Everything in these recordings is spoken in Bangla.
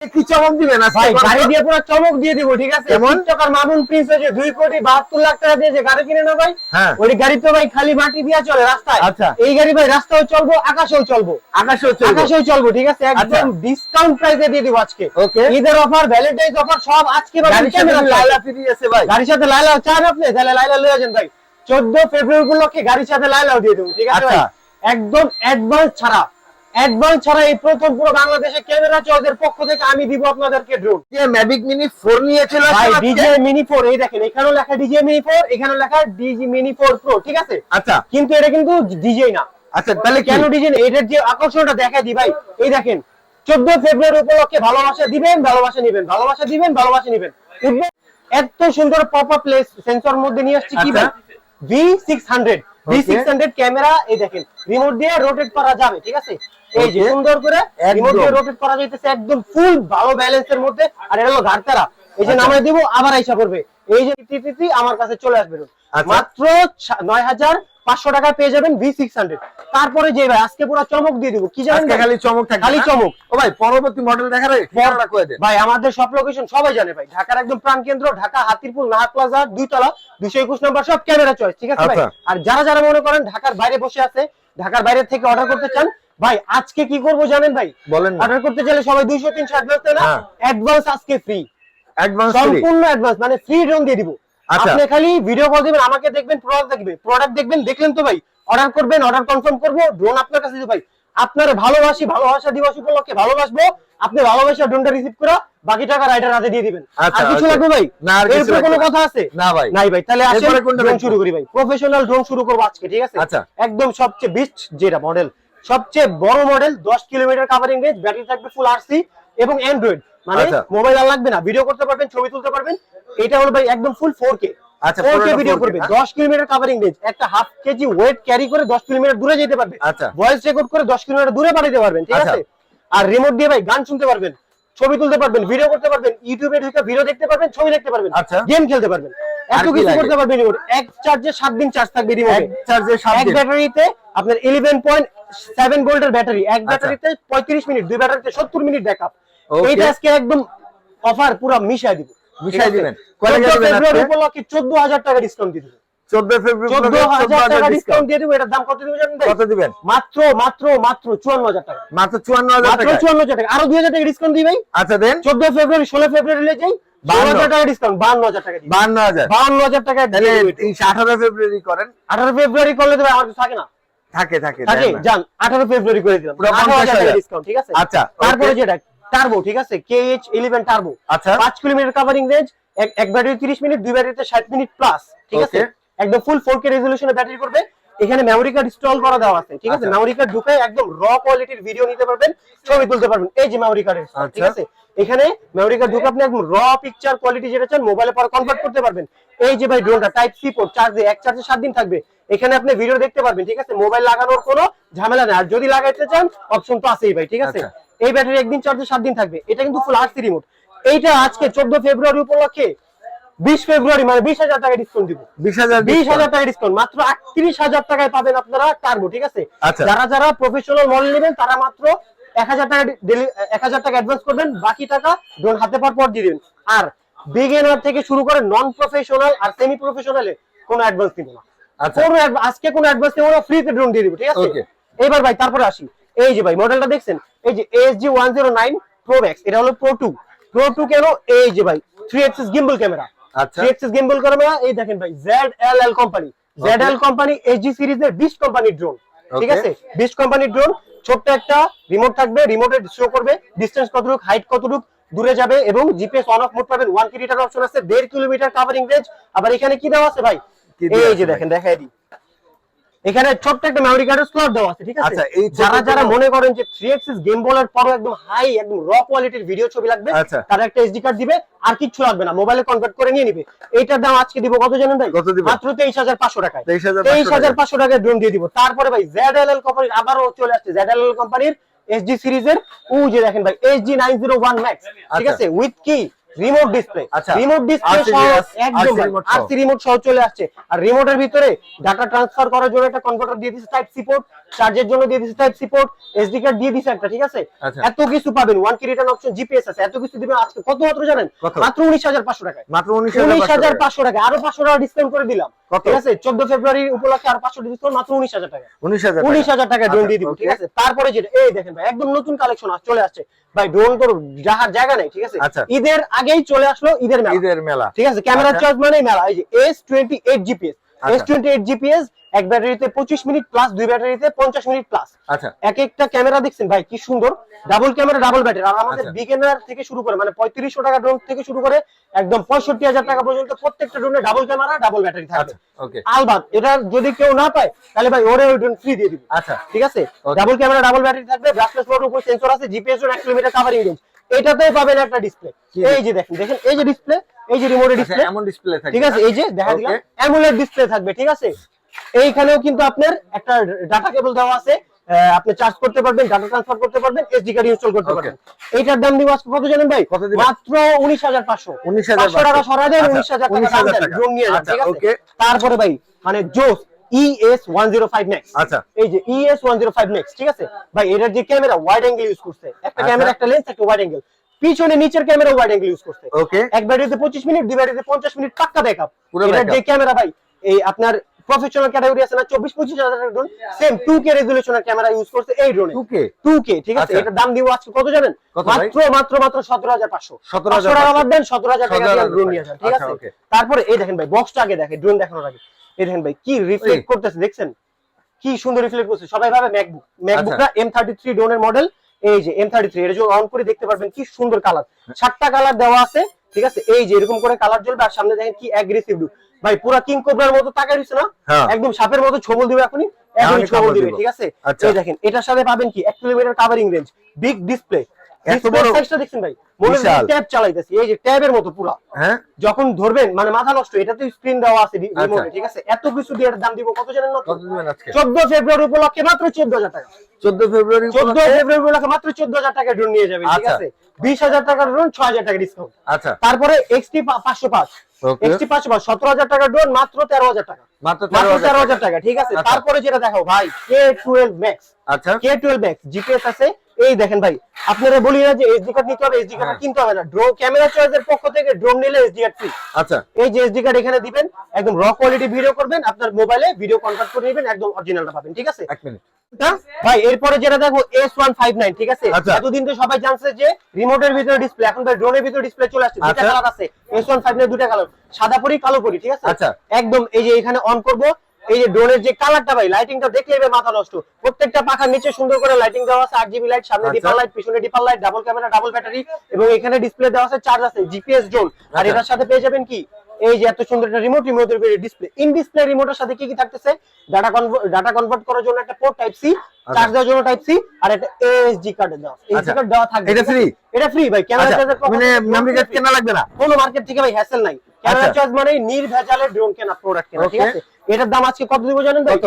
কি চমক দিবেন আজকে ভাই গাড়ি দিয়ে পুরো চমক দিয়ে দিব ঠিক আছে কেমন? টিকটকার মামুন প্রিন্স হয়েছে দুই কোটি বাহাত্তর লাখ টাকা দিয়ে যে গাড়ি কিনে না ভাই। ওই গাড়ি তো ভাই খালি মাটি দিয়ে চলে রাস্তায় আচ্ছা। এই গাড়ি ভাই রাস্তাও চলবো আকাশেও চলবো আকাশেও চলবে। আকাশেও চলবো ঠিক আছে একদম। ডিসকাউন্ট প্রাইসে দিয়ে দিব আজকে Okay. ঈদের অফার ভ্যালেন্টাইন্স অফার সব আজকে পাবেন গাড়ির সাথে ক্যামেরা লাইলা ফ্রি আছে ভাই গাড়ির সাথে লাইলা চান আপনি তাহলে লাইলা লয়ে যান ভাই চোদ্দ ফেব্রুয়ারি উপলক্ষে গাড়ির সাথে লাইলাও দিয়ে দেবো ঠিক আছে আচ্ছা। একদম অ্যাডভান্স ছাড়া অ্যাডভান্স ছাড়া এই প্রথম পুরো বাংলাদেশে ক্যামেরা চয়ের পক্ষ থেকে আমি দিব আপনাদেরকে ড্রোন যে ম্যাভিক মিনি 4 নিয়ে চলে ভাই ডিজে মিনি ফোর এই দেখেন এখানেও লেখা ডিজে মিনি ফোর এখানেও লেখা ডিজি মিনি ফোর প্রো ঠিক আছে? আচ্ছা। কিন্তু এটা কিন্তু ডিজে না। আচ্ছা তাহলে কেন ডিজে এটার যে আকর্ষণটা দেখা দি ভাই এই দেখেন চোদ্দ ফেব্রুয়ারি উপলক্ষে ভালোবাসা দিবেন ভালোবাসা নিবেন ভালোবাসা দিবেন ভালোবাসা নিবেন। এত সুন্দর পপ আপ প্লেস সেন্সর মধ্যে নিয়ে আসছি কি ভাই? আচ্ছা। V six hundred V. Six hundred camera এই দেখেন রিমোট দিয়ে রোটেট করা যাবে ঠিক আছে? এই যে সুন্দর করে রিমোট দিয়ে। রোটেট করা যাইতেছে একদম ফুল ভালো ব্যালেন্সের মধ্যে আর এটা হলো ঘাটতারা এই যে আচ্ছা। নামাই দিব আবার আইসা পড়বে। এই যে টিটিটি আমার কাছে চলে আসবে। আচ্ছা। মাত্র নয় হাজার পাঁচশো টাকা পেয়ে যাবেন ভি সিক্স হান্ড্রেড তারপরে যে ভাই আজকে পুরো চমক দিয়ে দিব। কি জানেন খালি চমক থাকবে খালি চমক। ও ভাই পরবর্তী মডেল দেখার আগে ঠিকানাটা কয়ে দেন ভাই আমাদের সব লোকেশন সবাই জানে ভাই। ঢাকার একদম প্রাণ কেন্দ্র ঢাকা হাতিরপুল নাহার প্লাজা দুই তলা দুইশো একুশ নম্বর সব ক্যামেরা চয়েস ঠিক আছে ভাই? আচ্ছা। আর যারা যারা মনে করেন ঢাকার বাইরে বসে আছে ঢাকার বাইরে থেকে অর্ডার করতে চান ভাই আজকে কি করব জানেন ভাই? বলেন অর্ডার করতে চাইলে সবাই দুইশো তিনশো অ্যাডভান্স দেয় না হ্যাঁ। অ্যাডভান্স আজকে ফ্রি অ্যাডভান্স সম্পূর্ণ অ্যাডভান্স মানে ফ্রি ড্রোন দিয়ে দিব। আচ্ছা। আপনি খালি ভিডিও কল দিবেন আমাকে দেখবেন প্রোডাক্ট দেখবেন প্রোডাক্ট দেখবেন দেখলেন তো ভাই। অর্ডার করবেন অর্ডার কনফার্ম করব ড্রোন আপনার কাছে দিব ভাই। আপনার ভালোবাসি ভালোবাসা দিবস উপলক্ষে ভালোবাসবো। আপনি ভালোবাসা ড্রোনটা রিসিভ করে বাকি টাকা রাইডার হাতে দিয়ে দিবেন। আচ্ছা, আর কিছু লাগবে ভাই? না, আর কিছু কোনো কথা আছে? না ভাই। নাই ভাই তাহলে আসেন ড্রোন শুরু করি ভাই। প্রফেশনাল ড্রোন শুরু করব আজকে ঠিক আছে? আচ্ছা। একদম সবচেয়ে বিস্ট যেটা মডেল সবচেয়ে বড় model 10 kilometre covering range battery থাকবে ফুল আরসি এবং অ্যান্ড্রয়েড মানে আচ্ছা। মোবাইল আর লাগবে না। ভিডিও করতে পারবেন ছবি তুলতে পারবেন। এটা হলো ভাই একদম ফুল 4K আচ্ছা, 4K পুরোটা ভিডিও করবে। 10 কিলোমিটার কাভারিং রেঞ্জ একটা হাফ কেজি ওয়েট ক্যারি করে 10 কিলোমিটার দূরে যেতে পারবে। আচ্ছা। ভয়েস রেকর্ড করে 10 কিলোমিটার দূরে পাঠাতে পারবেন ঠিক আচ্ছা। আছে? আর রিমোট দিয়ে ভাই গান শুনতে পারবেন ছবি তুলতে পারবেন ভিডিও করতে পারবেন ইউটিউবে ঢুকে ভিডিও দেখতে পারবেন ছবি দেখতে পারবেন আচ্ছা। গেম খেলতে পারবেন। এত কিছু করতে পারবেন রিমোট এক চার্জে 7 দিন চার্জ থাকবে এক চার্জে এক 7 দিন ব্যাটারিতে আপনার 11.7 ভোল্টের ব্যাটারি এক আচ্ছা। ব্যাটারিতে 35 মিনিট দুই ব্যাটারিতে 70 মিনিট ব্যাকআপ এইটা আজকে একদম অফার পুরো মিশাই দিব। মিশাই দিবেন। দিবেন ফেব্রুয়ারি? উপলক্ষে 14000 টাকা ডিসকাউন্ট দিয়ে দিব। 14 ফেব্রুয়ারি 14000 টাকা ডিসকাউন্ট দিয়ে দিব। এটার দাম কত দিব জানেন কত দিবেন? মাত্র মাত্র মাত্র 54000 টাকা। মাত্র 54000 টাকা মাত্র 54000 টাকা। আরও 2000 টাকা ডিসকাউন্ট দিই ভাই। আচ্ছা দেন। 14 ফেব্রুয়ারি 16 ফেব্রুয়ারি লে যাই 52 12000 টাকা ডিসকাউন্ট 52000 টাকা দিই 52000 52000 টাকা দিয়ে তাহলে দিব এটা। এই 18 ফেব্রুয়ারি করেন। 18 ফেব্রুয়ারি করলে তো আমার কিছু থাকে না। থাকে থাকে থাকে? দেন না। যান 18 ফেব্রুয়ারি করে দিলাম। পুরো 18000 টাকা 50,000 ডিসকাউন্ট ঠিক আছে? আচ্ছা, তারপরে যেটা টার্বো ঠিক আছে? KH 11 টার্বো আচ্ছা। 5 কিলোমিটার কভারিং রেঞ্জ এক ব্যাটারি 30 মিনিট দুই ব্যাটারিতে 60 মিনিট প্লাস ঠিক আছে? একদম ফুল 4K রেজোলিউশনে ব্যাটারি করবে। এখানে মেমরি কার্ড ইনস্টল করা দেওয়া আছে ঠিক আছে? আচ্ছা। মেমরি কার্ড ঢুকে একদম র কোয়ালিটির ভিডিও নিতে পারবেন ছবি তুলতে পারবেন। এই যে মেমরি কার্ড ঠিক আচ্ছা। আছে? এখানে মেমরি কার্ড ঢুকে আপনি একদম র পিকচার কোয়ালিটি যেটা চান মোবাইলে পরে কনভার্ট করতে পারবেন। এই যে ভাই ড্রোনটা টাইপ সি পোর্ট চার্জে এক চার্জে 7 দিন থাকবে। এখানে আপনি ভিডিও দেখতে পারবেন ঠিক আছে? মোবাইল লাগানোর কোনো ঝামেলা নেই। আর যদি লাগাইতে চান অপশন তো আছেই ভাই ঠিক আছে? আচ্ছা। এই ব্যাটারি একদিন চার্জে 7 দিন থাকবে। এটা কিন্তু ফুল আরসি রিমোট এইটা আজকে 14 ফেব্রুয়ারি উপলক্ষে 20 ফেব্রুয়ারি মানে 20000 টাকা ডিসকাউন্ট দিব। 20000 বিশ হাজার টাকা ডিসকাউন্ট মাত্র আটত্রিশ হাজার টাকায় পাবেন আপনারা টার্বো ঠিক আছে? আচ্ছা। যারা যারা প্রফেশনাল মডেল নেবেন তারা মাত্র এক হাজার টাকা এক হাজার টাকা অ্যাডভান্স করবেন। বাকি টাকা ড্রোন হাতে পাওয়ার পর দিয়ে দিবেন। আর বিগিনার থেকে শুরু করে নন প্রফেশনাল আর সেমি প্রফেশনালে কোনো অ্যাডভান্স দিব না। কোনো adv- আজকে কোনো অ্যাডভান্স নেব না ফ্রিতে ড্রোন দিয়ে দিব ঠিক আছে? এবার ভাই তারপরে আসি। এই যে ভাই মডেলটা দেখছেন? এই যে SG one zero nine pro max এটা হলো প্রো টু প্রো টু কেন? এই যে ভাই থ্রি এক্সিস গিম্বল ক্যামেরা আচ্ছা। থ্রি এক্সিস গিম্বল ক্যামেরা এই দেখেন ভাই Z L L company Z L company HG সিরিজের বিশ কোম্পানির ড্রোন ঠিক আছে? বিশ কোম্পানির ড্রোন ছোট্ট একটা রিমোট থাকবে রিমোটে শো করবে ডিস্টেন্স কতটুকু হাইট কতটুকু দূরে যাবে এবং জিপিএস অন অফ মোড পাবেন ওয়ান কিলোমিটার অপশন আছে দেড় কিলোমিটার কাভারিং রেঞ্জ আবার এখানে কি দেওয়া আছে ভাই? এই যে ভাই? দেখেন দেখাই দিই। এখানে ছোট্ট একটা মেমরি কার্ডের স্লট দেওয়া আছে ঠিক আছে? আচ্ছা, এই যারা যারা মনে করেন যে 3 গেম বলার পরও একদম হাই একদম র কোয়ালিটির ভিডিও ছবি লাগবে আচ্ছা। তারা একটা এসডি কার্ড দিবে আর কিচ্ছু লাগবে না মোবাইলে কনভার্ট করে নিয়ে নিবে। এইটার দাম আজকে দিব কত জানেন ভাই? মাত্র 23500 টাকায়। 23,500 23500 টাকায়। ড্রোন দিয়ে দিব। তারপরে ভাই ZLL কোম্পানির আবারও চলে আসছে ZLL কোম্পানির এসডি সিরিজের ও যে দেখেন ভাই SG 901 Max ঠিক আচ্ছা। আছে? উইথ কি রিমোট ডিসপ্লে আচ্ছা। রিমোট ডিসপ্লে সহ একদম। আরসি রিমোট সহ চলে আসছে আর রিমোটের ভিতরে ডাটা ট্রান্সফার করার জন্য একটা কনভার্টার দিয়ে দিচ্ছে টাইপ সি পোর্ট চার্জের জন্য দিয়ে দিছে type C port SD card দিয়ে দিছে একটা ঠিক আছে? আচ্ছা। এত কিছু পাবেন ওয়ান কি রিটার্ন অপশন জিপিএস আছে এত কিছু দিবেন আজকে। কত মাত্র জানেন? মাত্র উনিশ হাজার পাঁচশো টাকায়। মাত্র উনিশ উনিশ হাজার হাজার পাঁচশো টাকা আরও পাঁচশো টাকা ডিসকাউন্ট করে দিলাম। ঠিক আছে? চোদ্দ ফেব্রুয়ারি উপলক্ষে আরও পাঁচশো ডিসকাউন্ট মাত্র উনিশ হাজার টাকা উনিশ হাজার উনিশ হাজার টাকা ড্রোন আচ্ছা, দিয়ে দিব ঠিক আছে? তারপরে যেটা এই দেখেন ভাই একদম নতুন কালেকশন চলে আসছে। ভাই ড্রোন তো যাহার জায়গা নাই ঠিক আছে? আচ্ছা। ঈদের আগেই চলে আসলো ঈদের মেলা। ঈদের মেলা। ঠিক আছে? ক্যামেরা। চার্জ মানে মেলা। এই যে এস টোয়েন্টি এইট জিপিএস আচ্ছা। এস টোয়েন্টি এইট জিপিএস এক ব্যাটারিতে পঁচিশ মিনিট প্লাস দুই ব্যাটারিতে পঞ্চাশ মিনিট প্লাস আচ্ছা। এক একটা ক্যামেরা দেখছেন? ভাই কি সুন্দর। ডাবল ক্যামেরা ডাবল ব্যাটারি আর আমাদের আচ্ছা। বিগিনার থেকে শুরু করে মানে পঁয়ত্রিশশো টাকা ড্রোন থেকে শুরু করে একদম পঁয়ষট্টি হাজার টাকা পর্যন্ত প্রত্যেকটা ড্রোনে ডাবল ক্যামেরা ডাবল ব্যাটারি থাকবে। আচ্ছা ওকে আলবাত এটা যদি কেউ না পায় তাহলে ভাই ওরে ওই ড্রোন ফ্রি দিয়ে দিব। আচ্ছা। ঠিক আছে? ডাবল ক্যামেরা ডাবল ব্যাটারি থাকবে ব্রাসলেস মোড উপর সেন্সর আছে জিপিএস এর 1 কিলোমিটার কভারিং রেঞ্জ এটাতেই পাবেন একটা ডিসপ্লে এই যে দেখেন দেখেন এই যে ডিসপ্লে এই যে আচ্ছা, ডিসপ্লে এমন ডিসপ্লে থাকে ঠিক আছে এই যে দেখা দিলাম. অ্যামুলেট ডিসপ্লে থাকবে ঠিক আছে? এইখানেও কিন্তু আপনার একটা ডাটা কেবল দেওয়া আছে আপনি চার্জ করতে পারবেন ডাটা ট্রান্সফার করতে পারবেন এসডি কার্ড ইনস্টল করতে পারবেন। এইটার দাম দিব আজকে কত জানেন ভাই? মাত্র উনিশ হাজার পাঁচশো। 19,500 টাকা সরা দেন আচ্ছা, উনিশ হাজার টাকা দেন ড্রোন নিয়ে যান আচ্ছা, ঠিক আছে? তারপরে ভাই মানে জোস ES one zero five max আচ্ছা। এই যে E ES one zero five max ঠিক আছে? ভাই এটার যে ক্যামেরা ওয়াইড অ্যাঙ্গেল ইউজ করছে। একটা আচ্ছা। ক্যামেরা একটা লেন্স একটা ওয়াইড অ্যাঙ্গেল পিছনে নিচের ক্যামেরা ওয়াইড অ্যাঙ্গেল ইউজ করছে ওকে এক ব্যাটারিতে পঁচিশ মিনিট দুই ব্যাটারিতে পঞ্চাশ মিনিট পাক্কা ব্যাকআপ এটার যে ক্যামেরা ভাই এই আপনার প্রফেশনাল ক্যাটাগরি আছে না চব্বিশ পঁচিশ হাজার ড্রোন সেম টু কে রেজুলেশনের ক্যামেরা ইউজ করছে এই ড্রোনে টুকে টু কে ঠিক আছে? আচ্ছা। এটার দাম দিব আজকে কত জানেন? মাত্র মাত্র মাত্র সতেরো হাজার পাঁচশো। 17,500 পাঁচশো টাকা বাদ দেন সতেরো হাজার টাকা দিয়ে ড্রোন নিয়ে যান ঠিক আচ্ছা, আছে। তারপরে এই দেখেন ভাই বক্সটা আগে দেখেন ড্রোন দেখানোর আগে। এই দেখেন ভাই কি রিফ্লেক্ট করতেছে দেখছেন? কি সুন্দর রিফ্লেক্ট করছে সবাই ভাবে ম্যাকবুক ম্যাকবুকটা আচ্ছা। এম থার্টি থ্রি ড্রোনের মডেল এই যে এম থার্টি থ্রি এটা যখন অন করে দেখতে পারবেন কি সুন্দর কালার সাতটা কালার দেওয়া আছে ঠিক আছে? এই যে এরকম করে কালার জ্বলবে আর সামনে দেখেন কি অ্যাগ্রেসিভ লুক ভাই পুরো কিং কোবরার মতো তাকাই দিচ্ছে না? হ্যাঁ। একদম সাপের মতো ছবল দিবে এখনই একদম এখনই ছবল দিবে ঠিক আছে? আচ্ছা। এই দেখেন এটার সাথে পাবেন কি এক kilometre covering range big display এত বড়? সাইজটা দেখছেন ভাই? মনে হয় ট্যাব চালাইতেছি। এই যে ট্যাবের মতো পুরা। হ্যাঁ? যখন ধরবেন মানে মাথা নষ্ট এটাতে স্ক্রিন দেওয়া আছে আচ্ছা। রিমোটে ঠিক আছে? এত কিছু দিয়ে দাম দিব কত জানেন না ফেব্রুয়ারি উপলক্ষে মাত্র চোদ্দ হাজার টাকা। চোদ্দ ফেব্রুয়ারি চোদ্দ উপলক্ষে? ফেব্রুয়ারি উপলক্ষে মাত্র চোদ্দ হাজার টাকা ড্রোন নিয়ে যাবে ঠিক আচ্ছা। আছে? বিশ হাজার টাকার ড্রোন টাকা ডিসকাউন্ট আচ্ছা। তারপরে এক্সটি. এক্সটি পাঁচশো পাঁচ সতেরো হাজার টাকার ড্রোন মাত্র তেরো হাজার টাকা। মাত্র মাত্র তেরো তেরো হাজার হাজার টাকা ঠিক আছে? আচ্ছা। তারপরে যেটা দেখাও ভাই কে টুয়েলভ ম্যাক্স আচ্ছা। কে টুয়েলভ ম্যাক্স জিপিএস আছে। এই দেখেন ভাই আপনারা বলি না যে এসডি কার্ড নিতে হবে এসডি কার্ড। কিনতে হবে না। ড্রোন ক্যামেরা চয়েসের পক্ষ থেকে ড্রোন নিলে এসডি কার্ড ফ্রি আচ্ছা। এই যে এসডি কার্ড এখানে দিবেন একদম র কোয়ালিটি ভিডিও করবেন আপনার মোবাইলে ভিডিও কনভার্ট করে নেবেন একদম অরিজিনালটা পাবেন ঠিক আছে? এক মিনিট ভাই এরপরে যেটা দেখো এস ওয়ান ফাইভ নাইন ঠিক আছে? আচ্ছা। এতদিন তো সবাই জানছে যে রিমোটের ভিতরে ডিসপ্লে এখন ভাই ড্রোনের ভিতরে ডিসপ্লে চলে আসছে দুটা আচ্ছা। কালার আছে। এস ওয়ান ফাইভ নাইন দুটা কালার সাদা পরি কালো পরি ঠিক আছে আচ্ছা। একদম এই যে এখানে অন করব এই যে ড্রোনের যে কালারটা ভাই লাইটিংটা দেখলে এবার মাথা নষ্ট প্রত্যেকটা পাখার নিচে সুন্দর করে লাইটিং দেওয়া আছে আট জিবি লাইট সামনে আচ্ছা। ডিপার লাইট পিছনে dipper light double camera double battery এবং এখানে ডিসপ্লে দেওয়া আছে চার্জ আছে জিপিএস ড্রোন আর আচ্ছা। এটার সাথে পেয়ে যাবেন কি এই যে এত সুন্দর একটা রিমোট রিমোটের ভিতরে ডিসপ্লে ইন ডিসপ্লে রিমোটের সাথে কি কি থাকতেছে? ডাটা কনভার্ট ডাটা কনভার্ট করার জন্য একটা পোর্ট টাইপ সি চার্জ দেওয়ার জন্য টাইপ সি আর একটা এএসডি কার্ড দাও এএসডি কার্ড দেওয়া থাকবে। এটা ফ্রি এটা ফ্রি ভাই। আচ্ছা। কেন চার্জ মানে মেমরি কার্ড কেনা লাগবে না? কোনো মার্কেট থেকে ভাই হ্যাসেল নাই। ক্যামেরা চার্জ মানে নির্ভেজালে ড্রোন কেনা প্রোডাক্ট কেনা ঠিক আছে? এটার দাম আজকে কত দিব জানেন ভাই?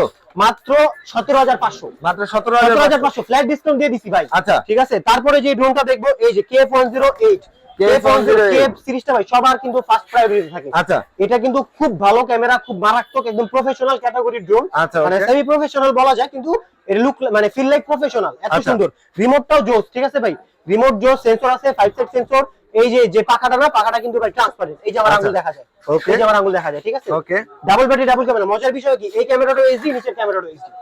মাত্র 17500 মাত্র 17500 ফ্ল্যাট ডিসকাউন্ট দিয়ে দিছি ভাই। আচ্ছা। ঠিক আছে? তারপরে যে ড্রোনটা দেখব এই যে K408 ভাই সবার কিন্তু ফার্স্ট প্রায়োরিটি থাকে। আচ্ছা। এটা কিন্তু খুব ভালো ক্যামেরা খুব মারাত্মক একদম প্রফেশনাল ক্যাটাগরি ড্রোন আচ্ছা, মানে সেমি প্রফেশনাল বলা যায় কিন্তু এর লুক মানে ফিল লাইক প্রফেশনাল এত আচ্ছা। সুন্দর। রিমোটটাও জোস ঠিক আছে ভাই? রিমোট জোস সেন্সর আছে ফাইভ সেট সেন্সর এই যে যে পাখাটা না পাখাটা কিন্তু ভাই ট্রান্সপারেন্ট এই যে আমার। আঙ্গুল দেখা যায়। Okay. এই যে আমার আঙ্গুল দেখা যায় ঠিক আছে? Okay double battery double camera মজার বিষয় কি? এই ক্যামেরাটা নিচের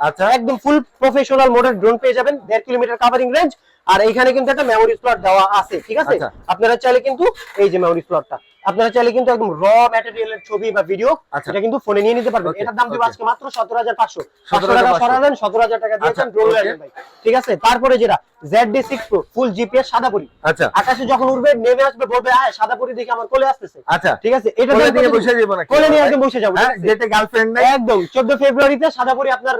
আচ্ছা। একদম ফুল প্রফেশনাল মোডের ড্রোন পেয়ে যাবেন। দেড় কিলোমিটার কাভারিং রেঞ্জ আর এইখানে কিন্তু একটা মেমোরি স্লট দেওয়া আছে ঠিক আছে? আচ্ছা। আপনারা চাইলে কিন্তু এই যে মেমোরি স্লটটা আপনারা চাইলে কিন্তু একদম র ম্যাটেরিয়ালের ছবি বা ভিডিও আচ্ছা। এটা কিন্তু ফোনে নিয়ে নিতে পারবেন। এটার দাম দিব আজকে মাত্র সতেরো হাজার পাঁচশো। পাঁচশো 17,500 টাকা সরাবেন সতেরো হাজার টাকা দিয়েছেন আচ্ছা, ড্রোন okay. ভাই। ঠিক আছে? তারপরে যেটা Z D six pro full GPS সাদা পরি আচ্ছা। আকাশে যখন উঠবে নেমে আসবে বলবে আয় সাদা পরি দেখে আমার কোলে আসতেছে। আচ্ছা। ঠিক আছে? এটা কত বসে? যাব নাকি? কোলে নিয়ে একদম বসে যাব হ্যাঁ ঠিক গার্লফ্রেন্ড নাই? একদম চোদ্দ ফেব্রুয়ারিতে সাদা পরি আপনার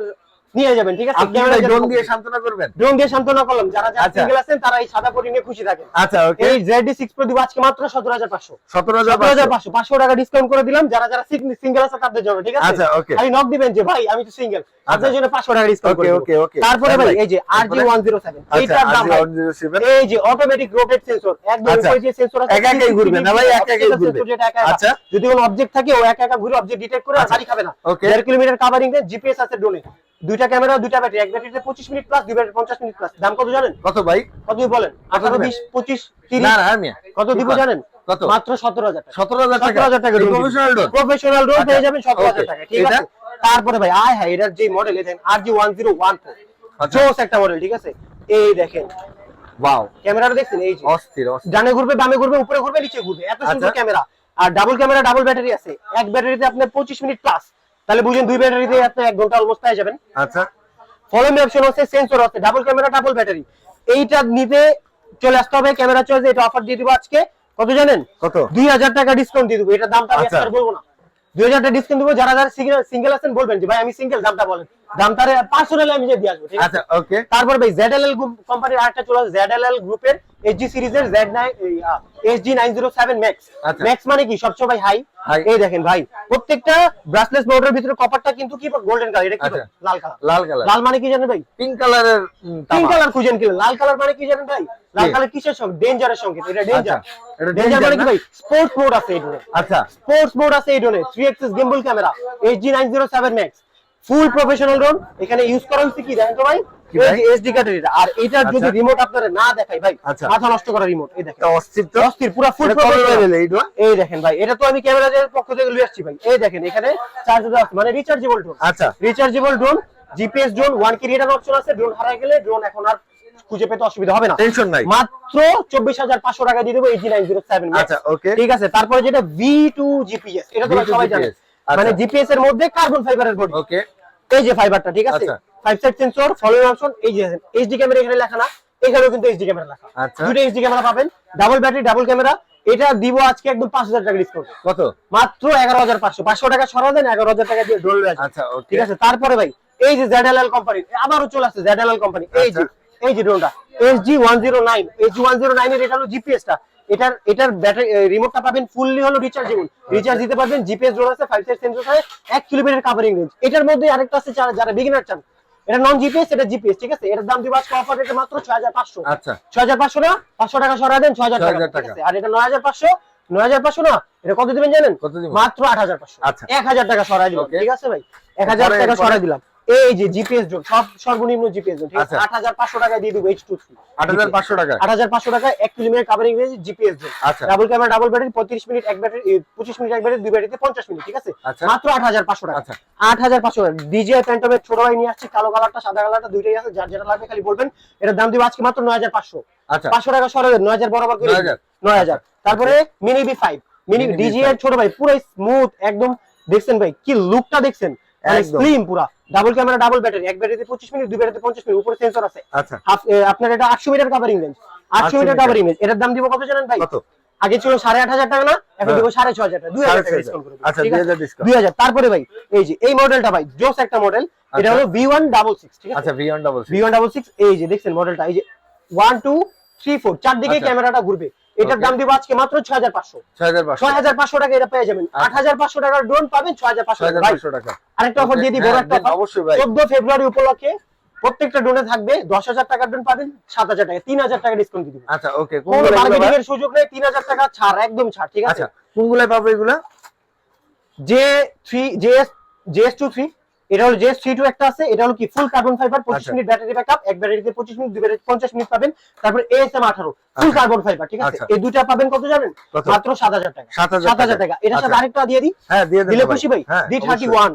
নিয়ে যাবেন ঠিক আছে? আপনি ক্যামেরা ড্রোন দিয়ে সান্ত্বনা করবেন? ড্রোন দিয়ে সান্ত্বনা করলাম। যারা যারা আচ্ছা। সিঙ্গেল আছেন তারা এই সাদা পরি নিয়ে খুশি থাকেন। আচ্ছা ওকে। এই জেডি সিক্স প্রো দিব আজকে মাত্র সতেরো হাজার পাঁচশো। সতেরো হাজার সতেরো হাজার পাঁচশো। পাঁচশো টাকা ডিসকাউন্ট করে দিলাম। যারা যারা সিঙ্গেল আছে তাদের জন্য ঠিক আছে? আচ্ছা, okay. আমি নক দিবেন যে ভাই আমি তো সিঙ্গেল আপনার জন্য পাঁচশো টাকা ডিসকাউন্ট করে okay, okay. তারপরে ভাই এই যে আর জি তারপরে? ওয়ান জিরো সেভেন আচ্ছা এইটার দাম এই যে অটোমেটিক রোটেট সেন্সর একদম আচ্ছা। উপরে যে সেন্সর আছে একা একাই ঘুরবে না ভাই, একা একাই ঘুরবে। আচ্ছা। যদি কোনো অবজেক্ট থাকে ও একা একা ঘুরে অবজেক্ট ডিটেক্ট করে আর আচ্ছা। খাবে না। Okay. দেড় কিলোমিটার কাভারিং রেঞ্জ জিপিএস আছে ড্রোনে দুইটা দুইটা ক্যামেরা দুইটা ব্যাটারি। এক ব্যাটারিতে পঁচিশ মিনিট প্লাস দুই ব্যাটারি পঞ্চাশ মিনিট প্লাস দাম কত জানেন? কত ভাই? কত বলেন? না না মিয়া কত দিব জানেন? কত? মাত্র টাকা। প্রফেশনাল ডোর প্রফেশনাল ডোর পেয়ে যাবেন সতেরো হাজার okay. টাকা ঠিক আছে? তারপরে ভাই আয় হ্যাঁ এটার যে মডেল দেখেন আর G one zero one four আচ্ছা। জোস একটা মডেল ঠিক আছে? এই দেখেন। ওয়াও ক্যামেরাটা দেখছেন? এই যে। অস্থির অস্থির। ডানে ঘুরবে বামে ঘুরবে উপরে ঘুরবে নিচে ঘুরবে। এত সুন্দর আচ্ছা। ক্যামেরা। আর ডাবল ক্যামেরা ডাবল ব্যাটারি আছে। এক ব্যাটারিতে আপনার পঁচিশ মিনিট প্লাস তাহলে বুঝেন দুই ব্যাটারিতে আপনি এক ঘণ্টা অলমোস্ট পেয়ে যাবেন। আচ্ছা। ফলোমি অপশন আছে সেন্সর আছে ডাবল ক্যামেরা ডাবল ব্যাটারি এইটা নিতে চলে আসতে হবে ক্যামেরা চয়েস এটা অফার দিয়ে দিব আজকে। কত জানেন? কত? দুই হাজার টাকা ডিসকাউন্ট দিয়ে দিব এটা দামটা আমি আর বলব না। দুই হাজার টাকা ডিসকাউন্ট দিব যারা যারা সিঙ্গেল আছেন বলবেন যে ভাই আমি সিঙ্গেল দামটা বলেন। দামটারে পার্সোনাল আমি যে দিয়ে আসব ঠিক আছে? আচ্ছা ওকে তারপর ভাই ZLL কোম্পানির আরেকটা চলে আসে ZLL গ্রুপের এইচজি সিরিজের Z9 এইচজি 907 ম্যাক্স আচ্ছা। ম্যাক্স মানে কি? সবচেয়ে ভাই হাই এই দেখেন ভাই প্রত্যেকটা ব্রাসলেস বোর্ডের ভিতরে কপারটা কিন্তু কি? গোল্ডেন কালার এটা কি আচ্ছা। লাল কালার লাল কালার লাল মানে কি জানেন ভাই? পিঙ্ক কালারের পিঙ্ক কালার খুঁজেন কি লাল কালার মানে কি জানেন ভাই? লাল কালার কিসের সঙ্গে? ডেঞ্জারের সঙ্গে। এটা ডেঞ্জার আচ্ছা, এটা ডেঞ্জার মানে কি ভাই? স্পোর্টস মোড আছে এটা আচ্ছা। স্পোর্টস মোড আছে এই ড্রোনে 3 axis gimbal camera HG 907 max full professional drone এখানে ইউজ করা হচ্ছে কি দেখেন তো ভাই? এসডি কার্ড এটা। আর এটার যদি আচ্ছা। রিমোট আপনারা না দেখাই ভাই আচ্ছা। মাথা নষ্ট করা রিমোট এই দেখেন। এটা অস্থির তো। অস্থির পুরো ফুল এটা কবে বেরোলে এইটা? এই দেখেন ভাই এটা তো আমি ক্যামেরাদের পক্ষ থেকে লিয়ে আসছি ভাই। এই দেখেন এখানে চার্জার আছে। মানে রিচার্জেবল ড্রোন আচ্ছা। Rechargeable drone GPS drone one কি রিটার্ন অপশন আছে। ড্রোন হারায় গেলে ড্রোন এখন আর খুঁজে পেতে অসুবিধা হবে না। টেনশন নাই। মাত্র চব্বিশ হাজার পাঁচশো টাকা দিয়ে দেবো এইটি নাইন জিরো সেভেন আচ্ছা ওকে ঠিক আছে তারপরে যেটা ভি টু জিপিএস এটা তো সবাই জানে। আচ্ছা। মানে জিপিএস এর মধ্যে কার্বন ফাইবারের বডি ওকে এই যে ফাইবারটা ঠিক আছে? আচ্ছা। Five side sensor following option এই যে এইচডি ক্যামেরা এখানে লেখা না এখানেও কিন্তু এইচডি ক্যামেরা লেখা। আচ্ছা। দুটো এইচডি ক্যামেরা পাবেন ডাবল ব্যাটারি ডাবল ক্যামেরা এটা দিব আজকে একদম পাঁচ হাজার টাকা ডিসকাউন্ট কত? মাত্র এগারো হাজার পাঁচশো। পাঁচশো টাকা সরা দেন এগারো হাজার টাকা দিয়ে ডোল আচ্ছা ঠিক আছে? তারপরে ভাই এই যে ZLL কোম্পানি আবারও চলে আসছে ZLL কোম্পানি এই যে এই যে ড্রোনটা SG 109 SG 109 এর এটা হলো জিপিএস টা। এটার এটার ব্যাটারি রিমোটটা পাবেন ফুললি হলো রিচার্জেবল রিচার্জ দিতে পারবেন জিপিএস আছে 5 সাইড সেন্সর আছে 1 কিলোমিটার কভারিং রেঞ্জ এটার মধ্যে আরেকটা আছে যারা যারা বিগিনার চান। এটা নন জিপিএস এটা জিপিএস ঠিক আছে? এটার দাম দিব আজকে অফার রেটে মাত্র 6500 আচ্ছা। 6500 না? 500 টাকা সরা দেন 6000 টাকা 6000 ঠিক টাকা। আছে আর এটা 9500 9500 না? এটা কত দিবেন জানেন? কত দিবেন? মাত্র 8500 আচ্ছা। 1000 টাকা সরাই দিলাম ঠিক আছে ভাই? 1000 এরপরে- টাকা সরাই দিলাম। এই যে জিপিএস জোন সব সর্বনিম্ন জিপিএস জোন ঠিক আছে? আচ্ছা। 8500 টাকা দিয়ে দিব H2 আট হাজার পাঁচশো টাকা 8500 টাকা 1 kilometre covering range GPS zone আচ্ছা। Double camera double battery 35 minute এক ব্যাটারি 25 মিনিট এক ব্যাটারি দুই ব্যাটারিতে 50 মিনিট ঠিক আছে? আচ্ছা। মাত্র 8500 টাকা আচ্ছা। 8500 টাকা ডিজিআই ছোট ভাই নিয়ে আসছি কালো কালারটা সাদা কালারটা দুইটাই আছে যার যেটা লাগবে খালি বলবেন। এটার দাম দিব আজকে মাত্র 9500 আচ্ছা। 500 টাকা সরে দেন 9000 বরাবর করে 9000 9000 তারপরে mini B five mini Mini DJI ছোট ভাই পুরো স্মুথ একদম দেখছেন ভাই কি লুকটা দেখছেন। স্লিম পুরা। ডাবল ক্যামেরা ডাবল ব্যাটারি এক ব্যাটারিতে 25 মিনিট দুই ব্যাটারিতে 50 মিনিট। উপরে সেন্সর আছে। আচ্ছা। আপনার এটা 800 metre covering range 800 800 metre. Covering এটার দাম দিব কত জানেন ভাই? কত? আগে ছিল 8500 টাকা না? এখন হ্যাঁ। দিব 6500 টাকা। 2000 টাকা ডিসকাউন্ট করে আচ্ছা, ঠিক আছে? 2000 discount। 2000 তারপরে ভাই এই যে এই মডেলটা ভাই জোস একটা মডেল এটা আচ্ছা। হলো V166 ঠিক আছে? আচ্ছা ডাবল সিক্স এই যে দেখছেন মডেলটা এই যে ওয়ান টু থ্রি ফোর চারদিকে আচ্ছা। ক্যামেরাটা ঘুরবে। এটার দাম দিব আজকে মাত্র ছয় হাজার পাঁচশো। ছয় হাজার পাঁচশো টাকা এটা পেয়ে যাবেন। আচ্ছা। আট হাজার পাঁচশো টাকার ড্রোন পাবেন ছয় হাজার পাঁচশো টাকা। আরেকটা অফার দিয়ে দিই বড় হ্যাঁ, একটা চোদ্দ ফেব্রুয়ারি উপলক্ষে প্রত্যেকটা ড্রোনে থাকবে দশ হাজার টাকার ড্রোন পাবেন সাত হাজার টাকা তিন হাজার টাকা ডিসকাউন্ট দিবেন। আচ্ছা ওকে কোনো এর সুযোগ নেই তিন হাজার টাকা ছাড় একদম ছাড় ঠিক আছে? আচ্ছা কোনগুলো পাবো এগুলা? J three JS JS two three এটা হলো জেস থ্রি টু একটা আছে এটা হলো কি ফুল কার্বন ফাইবার পঁচিশ। মিনিট ব্যাটারি ব্যাকআপ এক ব্যাটারিতে পঁচিশ মিনিট দুই ব্যাটারি পঞ্চাশ মিনিট পাবেন। তারপরে এম আঠারো ফুল। কার্বন ফাইবার ঠিক আছে? আচ্ছা। এই দুটা পাবেন কত জানেন মাত্র সাত হাজার টাকা। সাত হাজার টাকা। এটা সাথে আচ্ছা। আরেকটা দিয়ে দিই। হ্যাঁ দিয়ে দিলে খুশি ভাই? The D thirty one.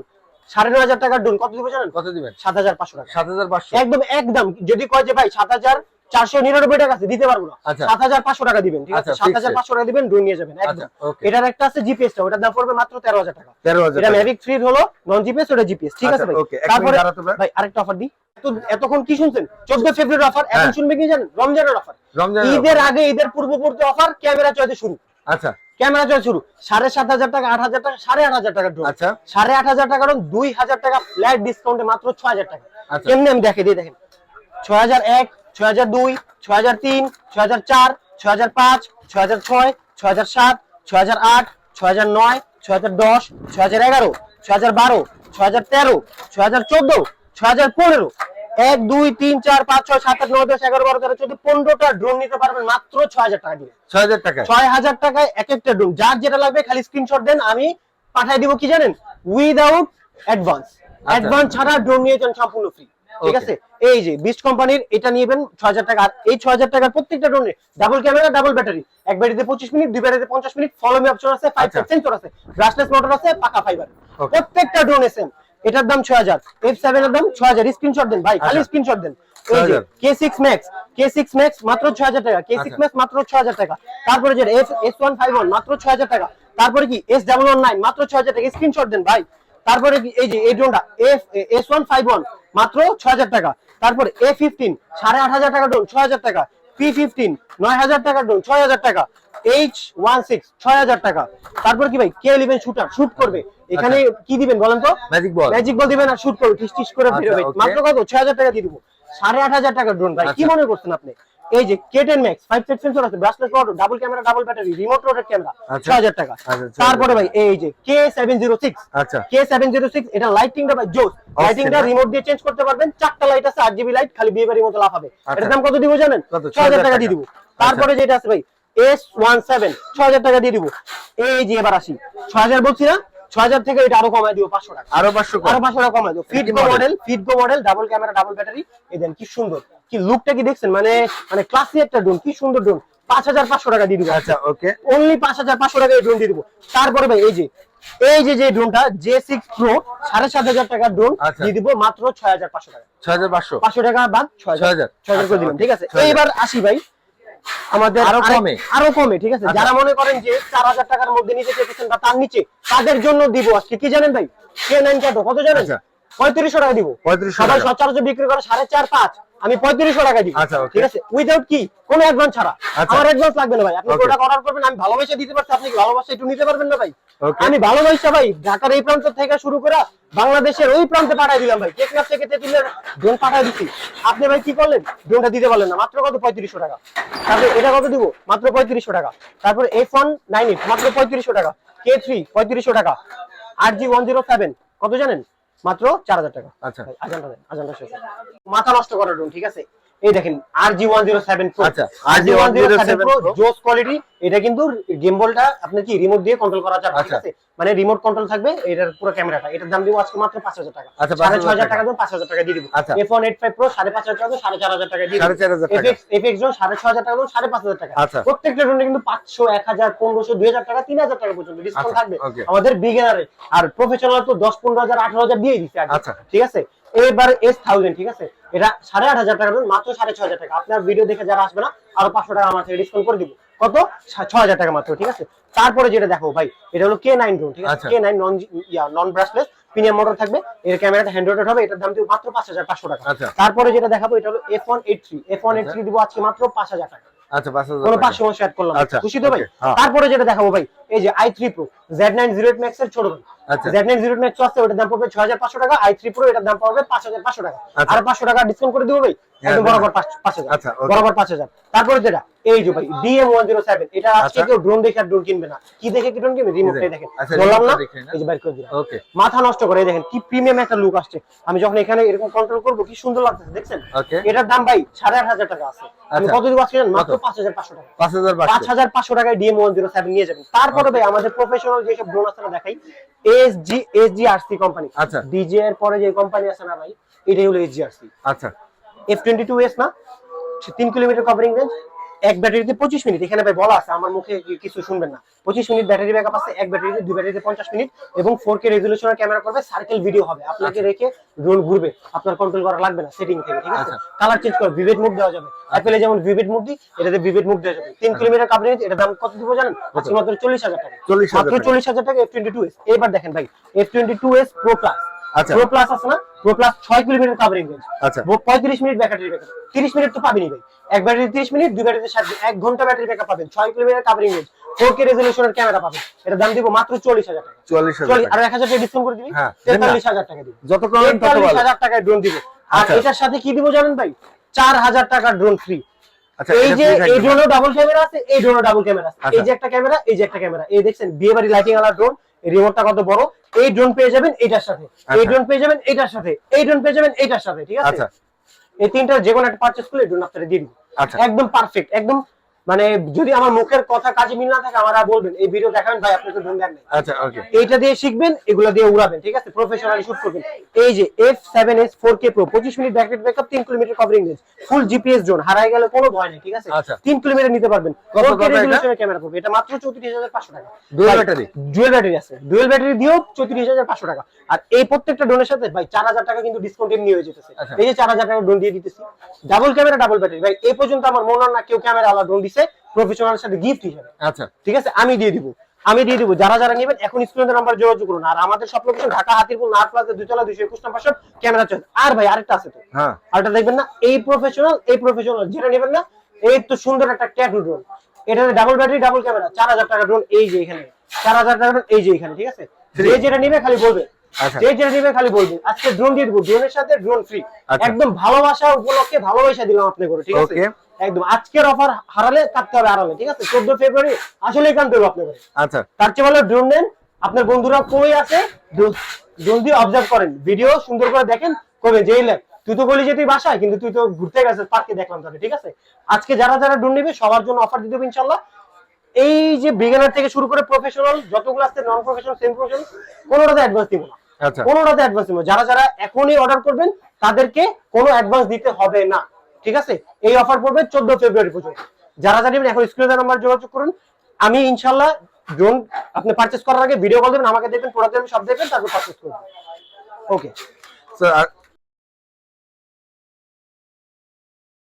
সাড়ে নয় হাজার টাকার ডোন কত দিব জানেন? কত দিবেন? সাত হাজার পাঁচশো টাকা। সাত হাজার পাঁচশো। একদম একদম। যদি কয় যে ভাই সাত হাজার চারশো নিরানব্বই টাকা আছে দিতে পারব না। আচ্ছা। সাত হাজার পাঁচশো টাকা দিবেন ঠিক আছে? আচ্ছা, সাত হাজার পাঁচশো টাকা দিবেন ড্রোন নিয়ে যাবেন একদম। আচ্ছা এটার একটা আছে জিপিএস টা ওটার দাম পড়বে মাত্র তেরো হাজার টাকা। তেরো হাজার এটা ম্যাভিক থ্রি হলো নন জিপিএস ওটা জিপিএস ঠিক আছে ভাই? তারপরে ভাই। আরেকটা অফার দিই। তো এতক্ষণ কি শুনছেন? চোদ্দ ফেব্রুয়ারি অফার এখন হ্যাঁ। শুনবে কি জানেন? রমজানের অফার ঈদের আগে ঈদের পূর্ববর্তী অফার ক্যামেরা চয়েতে শুরু। আচ্ছা। ক্যামেরা চয়েতে শুরু। সাড়ে সাত হাজার টাকা আট হাজার টাকা সাড়ে আট হাজার টাকা ড্রোন আচ্ছা। সাড়ে আট হাজার টাকার দুই হাজার টাকা ফ্ল্যাট ডিসকাউন্টে মাত্র ছয় হাজার টাকা। কেমনি আমি দেখে দিয়ে দেখেন। ছয় হাজার এক ছয় হাজার দুই ছয় হাজার তিন ছয় হাজার চার ছয় হাজার পাঁচ ছয় হাজার ছয় ছয় হাজার সাত ছয় হাজার আট ছয় হাজার নয় ছয় হাজার দশ ছয় হাজার এগারো ছয় হাজার বারো ছয় হাজার তেরো ছয় হাজার চোদ্দ ছয় হাজার পনেরো এক দুই তিন চার পাঁচ ছয় সাত আট নয় দশ এগারো বারো তেরো চোদ্দ পনেরোটা ড্রোন নিতে পারবেন মাত্র ছয় হাজার টাকা দিয়ে ছয় হাজার টাকা ছয় হাজার টাকায় এক একটা ড্রোন যার যেটা লাগবে খালি স্ক্রিনশট দেন আমি পাঠাই দিব কি জানেন উইদাউট অ্যাডভান্স অ্যাডভান্স ছাড়া ড্রোন নিয়ে যান সম্পূর্ণ ফ্রি ঠিক. আছে? এই যে বিস্ট কোম্পানির এটা নিয়েবেন ছয় হাজার টাকা। আর এই ছয় হাজার টাকার প্রত্যেকটা ডাবল ক্যামেরা ডাবল ব্যাটারি এক ব্যাটারিতে পঁচিশ মিনিট দুই ব্যাটারিতে পঞ্চাশ মিনিট ফলো মি অপশন আছে ফাইভ আচ্ছা। সেন্সর আছে ব্রাশলেস মোটর আছে পাকা ফাইবার প্রত্যেকটা ড্রোনে সেম এটার দাম ছয় হাজার। এফ সেভেন এর দাম ছয় হাজার। স্ক্রিনশট দেন ভাই খালি আচ্ছা। স্ক্রিনশট দেন। যে 6000 K six max K six max মাত্র ছয় হাজার টাকা। কে সিক্স আচ্ছা। ম্যাক্স মাত্র ছয় হাজার টাকা। তারপরে যে S S one five one মাত্র ছয় হাজার টাকা। তারপরে কি এস ডাবল ওয়ান নাইন মাত্র ছয় হাজার টাকা। স্ক্রিনশট দেন ভাই। তারপরে এই যে এই ড্রোনটা F S one five one মাত্র ছয় হাজার টাকা। তারপর এ ফিফটিন সাড়ে আট হাজার টাকা ড্রোন ছয় হাজার টাকা। পি ফিফটিন নয় হাজার টাকা ড্রোন ছয় হাজার টাকা। এইচ ওয়ান সিক্স ছয় হাজার টাকা। তারপর কি ভাই কে ইলেভেন শুটার শুট করবে। এখানে কি দিবেন বলেন তো? ম্যাজিক বল ম্যাজিক বল দিবেন আর শুট করবে টিস টিস করে আচ্ছা, বেরোবে। okay. মাত্র কত? ছয় হাজার টাকা দিয়ে দিব। সাড়ে আট হাজার টাকা ড্রোন ভাই। কি আচ্ছা। মনে করছেন আপনি? এই যে K ten max five set sensor আছে brushless motor double camera double battery remote rotate camera আচ্ছা। ছয় হাজার টাকা। আচ্ছা, তারপরে ভাই এই যে কে সেভেন জিরো সিক্স আচ্ছা। কে সেভেন জিরো সিক্স এটা লাইটিংটা ভাই জোস লাইটিংটা? রিমোট দিয়ে চেঞ্জ করতে পারবেন চারটা লাইট আছে আট জিবি লাইট খালি বিয়ে বাড়ির মতো লাভ হবে আচ্ছা। এটার দাম কত দিব জানেন? ছয় হাজার টাকা দিয়ে দিব। তারপরে যেটা আছে ভাই এস ওয়ান সেভেন ছয় হাজার টাকা দিয়ে দিব। এই যে এবার আসি ছয় হাজার বলছি না? ছয় হাজার থেকে এটা আরও কমায় দিব পাঁচশো টাকা। আরও পাঁচশো আরও পাঁচশো টাকা কমায় Fitgo model? Model Fitgo model double camera double battery এই দেন কি সুন্দর। কি লুকটা কি দেখছেন? মানে মানে ক্লাসি একটা ড্রোন কি সুন্দর ড্রোন পাঁচ হাজার পাঁচশো টাকা দিয়ে দিব। আচ্ছা ওকে অনলি পাঁচ হাজার পাঁচশো টাকা এই ড্রোন দিয়ে দিব। তারপরে ভাই এই যে এই যে যে ড্রোনটা জে সিক্স প্রো সাড়ে সাত হাজার টাকার ড্রোন আচ্ছা। দিয়ে দিব মাত্র ছয় হাজার পাঁচশো টাকা। ছয় হাজার পাঁচশো। পাঁচশো টাকা বাদ ছয় হাজার। 6,000 ছয় হাজার করে দিলাম আচ্ছা, ঠিক আছে? 6,000 এইবার আসি ভাই আমাদের আরও কমে? আরও কমে ঠিক আছে আচ্ছা। যারা মনে করেন যে চার হাজার টাকার মধ্যে নিতে চেয়েছেন বা তার নিচে তাদের জন্য দিব আজকে কি জানেন ভাই কে নাইন কত জানেন আচ্ছা। পঁয়ত্রিশশো টাকা দিব 3500 সবাই। সচরাচর বিক্রি করে সাড়ে চার পাঁচ আমি পঁয়ত্রিশশো টাকা দিব। আচ্ছা, ঠিক আছে? উইদাউট কি? কোনো অ্যাডভান্স ছাড়া। আচ্ছা। আমার অ্যাডভান্স লাগবে না ভাই। আপনি. প্রোডাক্ট অর্ডার করবেন আমি ভালোবাসা দিতে পারছি আপনি কি ভালোবাসা একটু নিতে পারবেন না ভাই? আমি ভালোবাসা ভাই ঢাকার এই প্রান্ত থেকে শুরু করে বাংলাদেশের ওই প্রান্তে পাঠাই দিলাম ভাই। টেকনাফ থেকে তেতুলের ড্রোন পাঠাই দিচ্ছি আপনি ভাই কি করলেন? ড্রোনটা দিতে পারলেন না। মাত্র কত? পঁয়ত্রিশশো টাকা। তারপরে এটা কত দিব? মাত্র পঁয়ত্রিশশো টাকা। তারপরে এফ ওয়ান নাইন এইট মাত্র পঁয়ত্রিশশো টাকা। কে থ্রি পঁয়ত্রিশশো টাকা। R G one zero seven কত জানেন? মাত্র চার হাজার টাকা। আচ্ছা। আজানটা দেন, আজানটা শেষ মাথা নষ্ট করার ড্রোন ঠিক আছে? এই দেখেন সেভেন প্রো আচ্ছা, R G one zero seven RG1007 pro Pro। জোস কোয়ালিটি এটা কিন্তু গেম বলটা আপনি কি রিমোট দিয়ে কন্ট্রোল করা যাবে ঠিক আচ্ছা। আছে মানে রিমোট কন্ট্রোল থাকবে এটার পুরো ক্যামেরাটা এটার দাম দিব আজকে মাত্র পাঁচ হাজার টাকা আচ্ছা, সাড়ে ছয় হাজার 5,000 টাকা টাকা দিয়ে দিব আচ্ছা। F one eight five pro সাড়ে পাঁচ হাজার টাকা সাড়ে চার হাজার টাকা দিয়ে 4,500 টাকা। এক্স জন সাড়ে ছয় হাজার টাকা দেবো সাড়ে পাঁচ হাজার টাকা আচ্ছা। প্রত্যেকটা কিন্তু পাঁচশো এক হাজার পনেরোশো দুই হাজার টাকা তিন হাজার টাকা পর্যন্ত ডিসকাউন্ট থাকবে। আমাদের বিগিনারে আর প্রফেশনাল তো দশ পনেরো হাজার আঠারো হাজার দিয়ে দিচ্ছে আচ্ছা। ঠিক আছে এবার এস থাউজেন্ড ঠিক আছে এটা সাড়ে আট হাজার টাকা মাত্র সাড়ে ছয় হাজার টাকা। আপনার ভিডিও দেখে যারা আসবে না আরও পাঁচশো টাকা আমার থেকে ডিসকাউন্ট করে দিব। কত? ছ হাজার টাকা মাত্র ঠিক আছে? তারপরে যেটা দেখো ভাই এটা হলো কে নাইন ড্রোন ঠিক আছে। K nine non yeah non brushless premium motor থাকবে। এর ক্যামেরাটা হ্যান্ড হবে এটার দাম দিব মাত্র পাঁচ হাজার পাঁচশো টাকা। আচ্ছা। তারপরে যেটা দেখাবো এটা হলো F one eight three F one eight three দিব আজকে মাত্র পাঁচ হাজার টাকা। আচ্ছা কোনো পাঁচশো মাসে অ্যাড করলাম আচ্ছা, খুশি তো ভাই? হ্যাঁ। তারপরে যেটা দেখাবো ভাই এই যে I three pro Z nine zero eight max এর ছোট আচ্ছা। জেড নাইন জিরো এইট আছে ওটার দাম পড়বে ছয় হাজার পাঁচশো টাকা আই থ্রি প্রো এটার দাম পড়বে পাঁচ হাজার পাঁচশো টাকা। আচ্ছা। আর পাঁচশো টাকা ডিসকাউন্ট করে দিব ভাই? হ্যাঁ, একদম বরাবর পাঁচ পাঁচ হাজার। বরাবর পাঁচ হাজার। তারপরে যেটা? এই যে ভাই ডিএম ওয়ান জিরো সেভেন এটা আজকে। কেউ ড্রোন দেখে আর ড্রোন কিনবে না। কি দেখে কি ড্রোন কিনবে? রিমোটটাই দেখেন। বললাম না? remote টা দেখে না? এই যে বাইর করে দিলাম। মাথা নষ্ট করে দেখেন কি প্রিমিয়াম একটা লুক আসছে। আমি যখন এখানে এরকম কন্ট্রোল করব কি সুন্দর লাগতেছে দেখছেন? এটার দাম ভাই সাড়ে আট হাজার টাকা আছে। আমি আচ্ছা। কত দিব আজকে মাত্র পাঁচ হাজার পাঁচশো টাকা। পাঁচ হাজার পাঁচশো। টাকায় ডিএম ওয়ান জিরো সেভেন নিয়ে যাবেন। তারপরে ভাই আমাদের প্রফেশনাল যেসব ড্রোন আছে দেখাই। এস জি আরসি কোম্পানি আচ্ছা। ডিজে এর পরে যে কোম্পানি আছে না ভাই এটাই হলো এস জি আর সি আচ্ছা। এফ টোয়েন্টি টু এস না তিন কিলোমিটার কভারিং রেঞ্জ এক ব্যাটারিতে পঁচিশ মিনিট। এখানে ভাই বলা আছে আমার মুখে কিছু শুনবেন না। পঁচিশ মিনিট ব্যাটারি ব্যাকআপ আছে এক ব্যাটারিতে দুই ব্যাটারিতে পঞ্চাশ মিনিট এবং ফোর কে রেজলিউশনের ক্যামেরা করবে সার্কেল ভিডিও হবে। আপনাকে রেখে ড্রোন ঘুরবে। আপনার কন্ট্রোল করা লাগবে না সেটিং থেকে ঠিক আছে? আচ্ছা। কালার চেঞ্জ করে ভিভেড মুড দেওয়া যাবে। অ্যাপেলে যেমন ভিভেড মুড দিই এটাতে ভিভেড মুড দেওয়া যাবে। তিন কিলোমিটার রেঞ্জ এটা দাম কত দিব জানেন? আজকে মাত্র চল্লিশ হাজার টাকা। 40,000 মাত্র চল্লিশ হাজার টাকা এফ টোয়েন্টি টু এস এবার দেখেন ভাই F twenty two S pro plus আচ্ছা। প্রো প্লাস আছে না? প্রো প্লাস ছয় কিলোমিটার কভারিং রেঞ্জ আচ্ছা। পঁয়ত্রিশ মিনিট ব্যাটারি ব্যাকআপ তিরিশ মিনিট তো পাবেনই ভাই। এক ব্যাটারি তিরিশ মিনিট দুই ব্যাটারি ষাট এক ঘণ্টা ব্যাটারি ব্যাকআপ পাবেন। ছয় kilometre covering range four K রেজলিউশনের camera পাবেন। এটা দাম দিব মাত্র টাকা। আর টাকা। এক হাজার টাকা ডিসকাউন্ট করে দিবি? হ্যাঁ, তেতাল্লিশ হাজার টাকা দিব। যত কমেন তত ভালো। হাজার টাকায় ড্রোন দিব। আর আচ্ছা। এটার সাথে কি দিব জানেন ভাই? চার হাজার টাকার ড্রোন ফ্রি আচ্ছা এই যে এই? ড্রোনও ডাবল ক্যামেরা আছে এই ড্রোনও ডাবল ক্যামেরা আছে। আচ্ছা। এই যে একটা ক্যামেরা এই যে একটা ক্যামেরা এই দেখছেন বিয়ে বাড়ি লাইটিং আলা ড্রোন রিমোটটা কত বড়? এই ড্রোন পেয়ে যাবেন এটার সাথে। এই আচ্ছা। ড্রোন পেয়ে যাবেন এটার সাথে। এই ড্রোন পেয়ে যাবেন এটার সাথে ঠিক আছে? আচ্ছা। এই তিনটা যে কোনো একটা পারচেজ করলে ড্রোন আপনারা দিয়ে দিব আচ্ছা। একদম পারফেক্ট একদম মানে যদি আমার মুখের কথা কাজে মিল না থাকে আমারা বলবেন এই ভিডিও দেখাবেন ভাই আপনাকে ড্রোন দেন আচ্ছা ওকে এইটা দিয়ে শিখবেন এগুলা দিয়ে উড়াবেন ঠিক আছে? প্রফেশনালি শুট করবেন। এই যে F seven S four K pro পঁচিশ মিনিট ব্যাকলাইট ব্যাকআপ তিন kilometre covering range full GPS zone হারাই গেলে কোনো ভয় নেই ঠিক আছে? আচ্ছা। তিন কিলোমিটার নিতে পারবেন। কত ফোর কে পড়বে এটা? রেজুলেশনের ক্যামেরা পড়বে। এটা মাত্র চৌত্রিশ হাজার পাঁচশো টাকা। Dual battery? ডুয়েল ব্যাটারি আছে। ডুয়েল ব্যাটারি হাজার পাঁচশো টাকা। আর এই প্রত্যেকটা ডোনের সাথে ভাই চার হাজার টাকা কিন্তু ডিসকাউন্ট এমনি হয়ে যেতেছে। আচ্ছা। এই যে চার হাজার টাকা ডোন দিয়ে দিতেছি। ডাবল ক্যামেরা ডাবল ব্যাটারি ভাই এই পর্যন্ত আমার মনে হয় না কেউ ক্যামেরা আলাদা ড্রোন দিছে প্রফেশনাল সাথে গিফট হিসেবে। আচ্ছা। ঠিক আছে? আমি দিয়ে দিব। আমি দিয়ে দিব। যারা যারা নেবেন এখন স্ক্রিনের নাম্বার যোগাযোগ করুন। আর আমাদের সব লোকেশন ঢাকা হাতিরপুর নাট প্লাজা দুইতলা দুইশো একুশ নাম্বার সব ক্যামেরা চল আর ভাই আরেকটা আছে তো। হ্যাঁ। আরেকটা দেখবেন না এই প্রফেশনাল এই প্রফেশনাল যেটা নেবেন না এই তো সুন্দর একটা ট্যাটু ড্রোন এটাতে ডাবল ব্যাটারি ডাবল ক্যামেরা চার হাজার টাকা ড্রোন এই যে এখানে। চার হাজার টাকা drone এই যে এখানে ঠিক আছে? যে যেটা নিবে খালি বলবে। আচ্ছা। যে যেটা নিবে খালি বলবে। আজকে ড্রোন দিয়ে দিব। ড্রোনের সাথে ড্রোন ফ্রি আচ্ছা। একদম ভালোবাসা উপলক্ষে ভালোবাসা দিলাম আপনি করে ঠিক আছে. একদম। আজকের অফার হারালে কাটতে হবে আড়ালে ঠিক আছে? চোদ্দ ফেব্রুয়ারি আসলে আচ্ছা। তার চেয়ে ভালো ড্রোন নেন। আপনার বন্ধুরা কই আছে ড্রোন দিয়ে অবজার্ভ করেন। ভিডিও সুন্দর করে দেখেন কবে যেই তুই তো বলি যে তুই বাসায় কিন্তু তুই তো ঘুরতে গেছিস পার্কে দেখলাম তোকে ঠিক আছে? আজকে যারা যারা ড্রোন নেবে সবার জন্য অফার দেবো ইনশাল্লাহ এই যে বিগিনার থেকে শুরু করে প্রফেশনাল যতগুলো আছে নন প্রফেশনাল সেম প্রফেশনাল কোনোটাতে অ্যাডভান্স দিব না। আচ্ছা। কোনোটাতে অ্যাডভান্স দিব যারা যারা এখনই অর্ডার করবেন তাদেরকে কোনো অ্যাডভান্স দিতে হবে না। ঠিক আছে? এই অফার পড়বে চোদ্দ ফেব্রুয়ারি পর্যন্ত। যারা জানিবেন এখন স্ক্রিনে নাম্বার যোগাযোগ করুন। আমি ইনশাল্লাহ ড্রোন আপনি পারচেস করার আগে ভিডিও কল দেবেন, আমাকে দেখবেন প্রোডাক্ট আমি সব দেখবেন, তারপর পারচেস করবেন। Okay sir